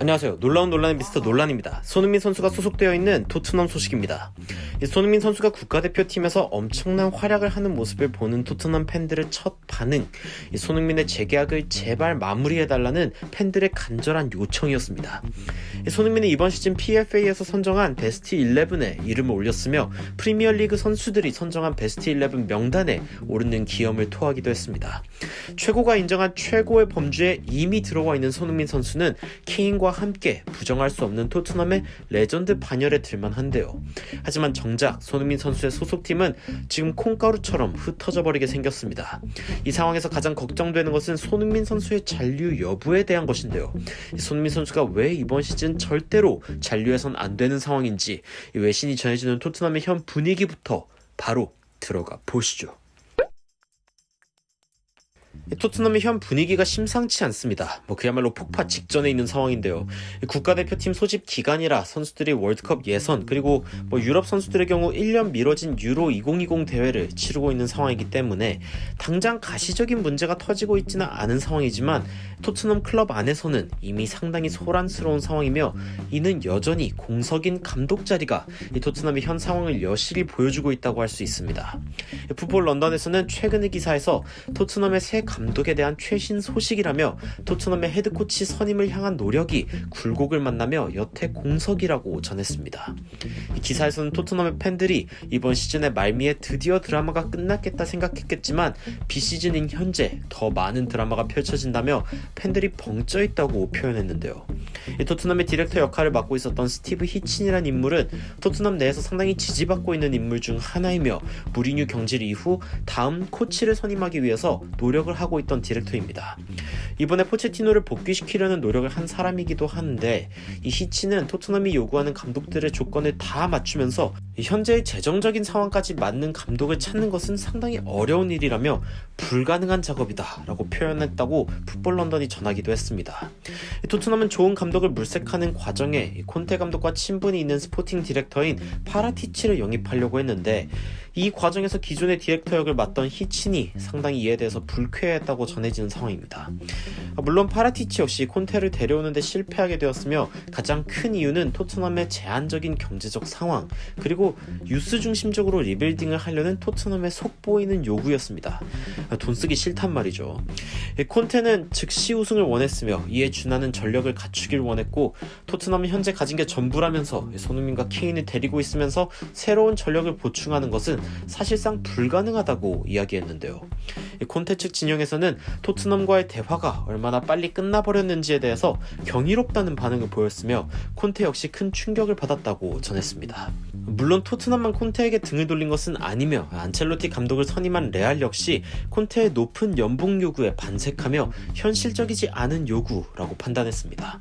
안녕하세요. 놀라운 논란의 미스터 논란입니다. 손흥민 선수가 소속되어 있는 토트넘 소식입니다. 이 손흥민 선수가 국가대표팀에서 엄청난 활약을 하는 모습을 보는 토트넘 팬들의 첫 반응, 이 손흥민의 재계약을 제발 마무리해달라는 팬들의 간절한 요청이었습니다. 이 손흥민은 이번 시즌 PFA에서 선정한 베스트 11에 이름을 올렸으며 프리미어리그 선수들이 선정한 베스트 11 명단에 오르는 기염을 토하기도 했습니다. 최고가 인정한 최고의 범주에 이미 들어와 있는 손흥민 선수는 케인과 함께 부정할 수 없는 토트넘의 레전드 반열에 들만 한데요. 하지만 정작 손흥민 선수의 소속팀은 지금 콩가루처럼 흩어져 버리게 생겼습니다. 이 상황에서 가장 걱정되는 것은 손흥민 선수의 잔류 여부에 대한 것인데요. 이 손흥민 선수가 왜 이번 시즌 절대로 잔류해선 안 되는 상황인지 이 외신이 전해주는 토트넘의 현 분위기부터 바로 들어가 보시죠. 토트넘의 현 분위기가 심상치 않습니다. 뭐 그야말로 폭파 직전에 있는 상황인데요. 국가대표팀 소집 기간이라 선수들이 월드컵 예선 그리고 뭐 유럽 선수들의 경우 1년 미뤄진 유로 2020 대회를 치르고 있는 상황이기 때문에 당장 가시적인 문제가 터지고 있지는 않은 상황이지만 토트넘 클럽 안에서는 이미 상당히 소란스러운 상황이며 이는 여전히 공석인 감독 자리가 이 토트넘의 현 상황을 여실히 보여주고 있다고 할 수 있습니다. 풋볼 런던에서는 최근의 기사에서 토트넘의 새 감독 에 대한 최신 소식이라며 토트넘의 헤드코치 선임을 향한 노력이 굴곡을 만나며 여태 공석이라고 전했습니다. 이 기사에서는 토트넘의 팬들이 이번 시즌의 말미에 드디어 드라마가 끝났겠다 생각했겠지만 비시즌인 현재 더 많은 드라마가 펼쳐진다며 팬들이 벙쪄 있다고 표현했는데요. 이 토트넘의 디렉터 역할을 맡고 있었던 스티브 히친이란 인물은 토트넘 내에서 상당히 지지받고 있는 인물 중 하나이며 무리뉴 경질 이후 다음 코치를 선임하기 위해서 노력을 하고 있던 디렉터입니다. 이번에 포체티노를 복귀시키려는 노력을 한 사람이기도 한데 이 히치는 토트넘이 요구하는 감독들의 조건을 다 맞추면서 현재의 재정적인 상황까지 맞는 감독을 찾는 것은 상당히 어려운 일이라며 불가능한 작업이다라고 표현했다고 풋볼 런던이 전하기도 했습니다. 토트넘은 좋은 감독을 물색하는 과정에 콘테 감독과 친분이 있는 스포팅 디렉터인 파라티치를 영입하려고 했는데 이 과정에서 기존의 디렉터 역을 맡던 히친이 상당히 이에 대해서 불쾌했다고 전해지는 상황입니다. 물론 파라티치 역시 콘테를 데려오는데 실패하게 되었으며 가장 큰 이유는 토트넘의 제한적인 경제적 상황 그리고 유스 중심적으로 리빌딩을 하려는 토트넘의 속보이는 요구였습니다. 돈 쓰기 싫단 말이죠. 콘테는 즉시 우승을 원했으며 이에 준하는 전력을 갖추길 원했고 토트넘은 현재 가진 게 전부라면서 손흥민과 케인을 데리고 있으면서 새로운 전력을 보충하는 것은 사실상 불가능하다고 이야기했는데요. 콘테 측 진영에서는 토트넘과의 대화가 얼마나 빨리 끝나버렸는지에 대해서 경이롭다는 반응을 보였으며 콘테 역시 큰 충격을 받았다고 전했습니다. 물론 토트넘만 콘테에게 등을 돌린 것은 아니며 안첼로티 감독을 선임한 레알 역시 콘테의 높은 연봉 요구에 반색하며 현실적이지 않은 요구라고 판단했습니다.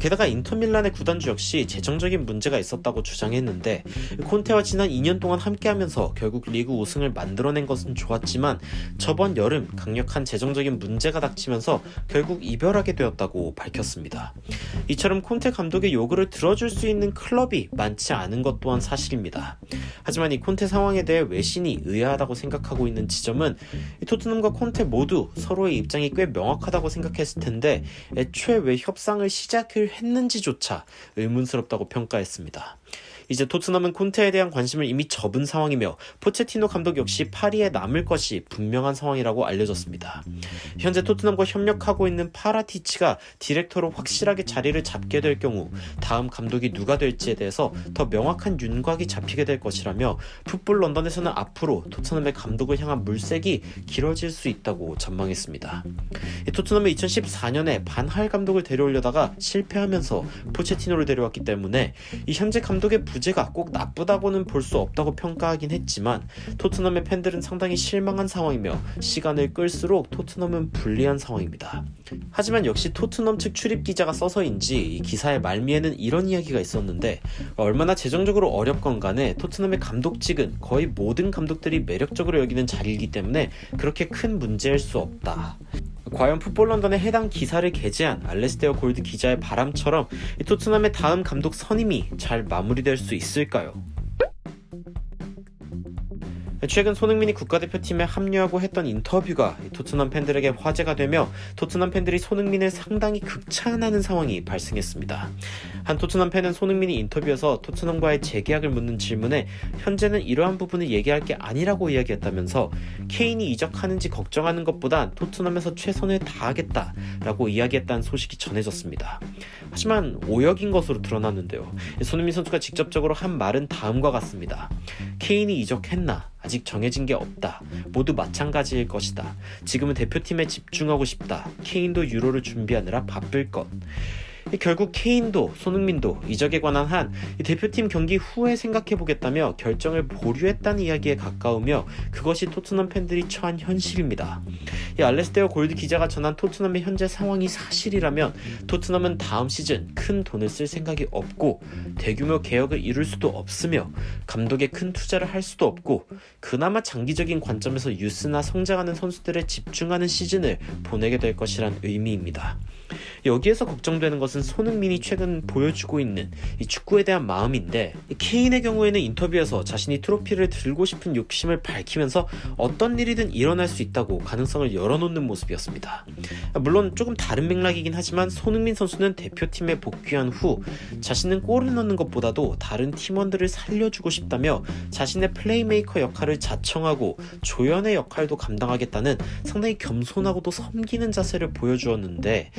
게다가 인터밀란의 구단주 역시 재정적인 문제가 있었다고 주장했는데 콘테와 지난 2년 동안 함께하면서 결국 리그 우승을 만들어낸 것은 좋았지만 저번 여름 강력한 재정적인 문제가 닥치면서 결국 이별하게 되었다고 밝혔습니다. 이처럼 콘테 감독의 요구를 들어줄 수 있는 클럽이 많지 않은 것 또한 사실입니다. 하지만 이 콘테 상황에 대해 외신이 의아하다고 생각하고 있는 지점은 토트넘과 콘테 모두 서로의 입장이 꽤 명확하다고 생각했을 텐데 애초에 왜 협상을 시작을 했는지조차 의문스럽다고 평가했습니다. 이제 토트넘은 콘테에 대한 관심을 이미 접은 상황이며 포체티노 감독 역시 파리에 남을 것이 분명한 상황이라고 알려졌습니다. 현재 토트넘과 협력하고 있는 파라티치가 디렉터로 확실하게 자리를 잡게 될 경우 다음 감독이 누가 될지에 대해서 더 명확한 윤곽이 잡히게 될 것이라며 풋볼 런던에서는 앞으로 토트넘의 감독을 향한 물색이 길어질 수 있다고 전망했습니다. 토트넘은 2014년에 반할 감독을 데려오려다가 실패하면서 포체티노를 데려왔기 때문에 이 현재 감독의 부 재가 꼭 나쁘다고는 볼 수 없다고 평가하긴 했지만 토트넘의 팬들은 상당히 실망한 상황이며 시간을 끌수록 토트넘은 불리한 상황입니다. 하지만 역시 토트넘 측 출입 기자가 써서인지 이 기사의 말미에는 이런 이야기가 있었는데 얼마나 재정적으로 어렵건 간에 토트넘의 감독직은 거의 모든 감독들이 매력적으로 여기는 자리이기 때문에 그렇게 큰 문제일 수 없다. 과연 풋볼 런던의 해당 기사를 게재한 알레스테어 골드 기자의 바람처럼 이 토트넘의 다음 감독 선임이 잘 마무리될 수 있을까요? 최근 손흥민이 국가대표팀에 합류하고 했던 인터뷰가 이 토트넘 팬들에게 화제가 되며 토트넘 팬들이 손흥민을 상당히 극찬하는 상황이 발생했습니다. 한 토트넘 팬은 손흥민이 인터뷰에서 토트넘과의 재계약을 묻는 질문에 현재는 이러한 부분을 얘기할 게 아니라고 이야기했다면서 케인이 이적하는지 걱정하는 것보단 토트넘에서 최선을 다하겠다라고 이야기했다는 소식이 전해졌습니다. 하지만 오역인 것으로 드러났는데요. 손흥민 선수가 직접적으로 한 말은 다음과 같습니다. 케인이 이적했나? 아직 정해진 게 없다. 모두 마찬가지일 것이다. 지금은 대표팀에 집중하고 싶다. 케인도 유로를 준비하느라 바쁠 것. 결국 케인도 손흥민도 이적에 관한 한 대표팀 경기 후에 생각해 보겠다며 결정을 보류했다는 이야기에 가까우며 그것이 토트넘 팬들이 처한 현실입니다. 이 알레스테어 골드 기자가 전한 토트넘의 현재 상황이 사실이라면 토트넘은 다음 시즌 큰 돈을 쓸 생각이 없고 대규모 개혁을 이룰 수도 없으며 감독에 큰 투자를 할 수도 없고 그나마 장기적인 관점에서 유스나 성장하는 선수들에 집중하는 시즌을 보내게 될 것이란 의미입니다. 여기에서 걱정되는 것은 손흥민이 최근 보여주고 있는 이 축구에 대한 마음인데 케인의 경우에는 인터뷰에서 자신이 트로피를 들고 싶은 욕심을 밝히면서 어떤 일이든 일어날 수 있다고 가능성을 열어놓는 모습이었습니다. 물론 조금 다른 맥락이긴 하지만 손흥민 선수는 대표팀에 복귀한 후 자신은 골을 넣는 것보다도 다른 팀원들을 살려주고 싶다며 자신의 플레이메이커 역할을 자청하고 조연의 역할도 감당하겠다는 상당히 겸손하고도 섬기는 자세를 보여주었는데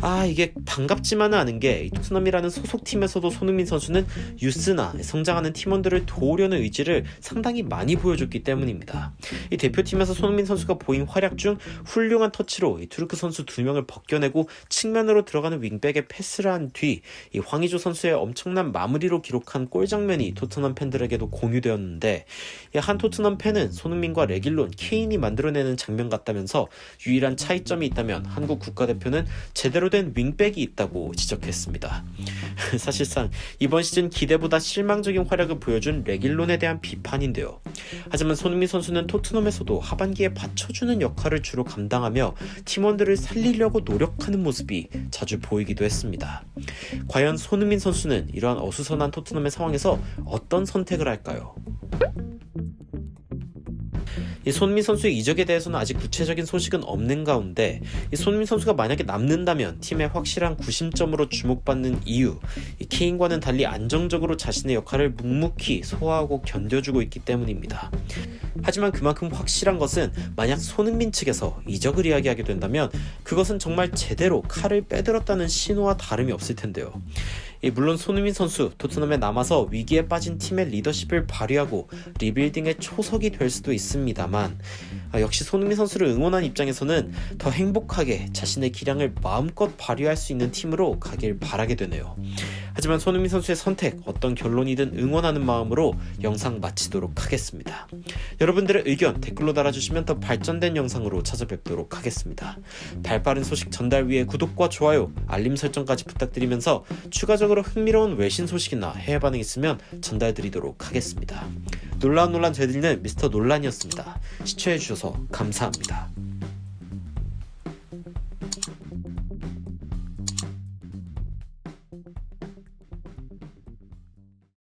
아 이게 반갑지만은 않은 게 토트넘이라는 소속팀에서도 손흥민 선수는 유스나 성장하는 팀원들을 도우려는 의지를 상당히 많이 보여줬기 때문입니다. 이 대표팀에서 손흥민 선수가 보인 활약 중 훌륭한 터치로 이 투르크 선수 두 명을 벗겨내고 측면으로 들어가는 윙백에 패스를 한 뒤 이 황의조 선수의 엄청난 마무리로 기록한 골 장면이 토트넘 팬들에게도 공유되었는데 한 토트넘 팬은 손흥민과 레길론, 케인이 만들어내는 장면 같다면서 유일한 차이점이 있다면 한국 국가대표는 제대로 된 윙백이 있다고 지적했습니다. 사실상 이번 시즌 기대보다 실망적인 활약을 보여준 레길론에 대한 비판인데요. 하지만 손흥민 선수는 토트넘에서도 하반기에 받쳐주는 역할을 주로 감당하며 팀원들을 살리려고 노력하는 모습이 자주 보이기도 했습니다. 과연 손흥민 선수는 이러한 어수선한 토트넘의 상황에서 어떤 선택을 할까요? 이 손민 선수의 이적에 대해서는 아직 구체적인 소식은 없는 가운데 이 손민 선수가 만약에 남는다면 팀의 확실한 구심점으로 주목받는 이유 이 케인과는 달리 안정적으로 자신의 역할을 묵묵히 소화하고 견뎌주고 있기 때문입니다. 하지만 그만큼 확실한 것은 만약 손흥민 측에서 이적을 이야기하게 된다면 그것은 정말 제대로 칼을 빼들었다는 신호와 다름이 없을 텐데요. 물론 손흥민 선수 토트넘에 남아서 위기에 빠진 팀의 리더십을 발휘하고 리빌딩의 초석이 될 수도 있습니다만 아, 역시 손흥민 선수를 응원한 입장에서는 더 행복하게 자신의 기량을 마음껏 발휘할 수 있는 팀으로 가길 바라게 되네요. 하지만 손흥민 선수의 선택 어떤 결론이든 응원하는 마음으로 영상 마치도록 하겠습니다. 여러분들의 의견 댓글로 달아주시면 더 발전된 영상으로 찾아뵙도록 하겠습니다. 발빠른 소식 전달 위해 구독과 좋아요, 알림 설정까지 부탁드리면서 추가적으로 흥미로운 외신 소식이나 해외 반응 있으면 전달드리도록 하겠습니다. 놀라운 논란 되드리는 미스터 논란이었습니다. 시청해주셔서 감사합니다.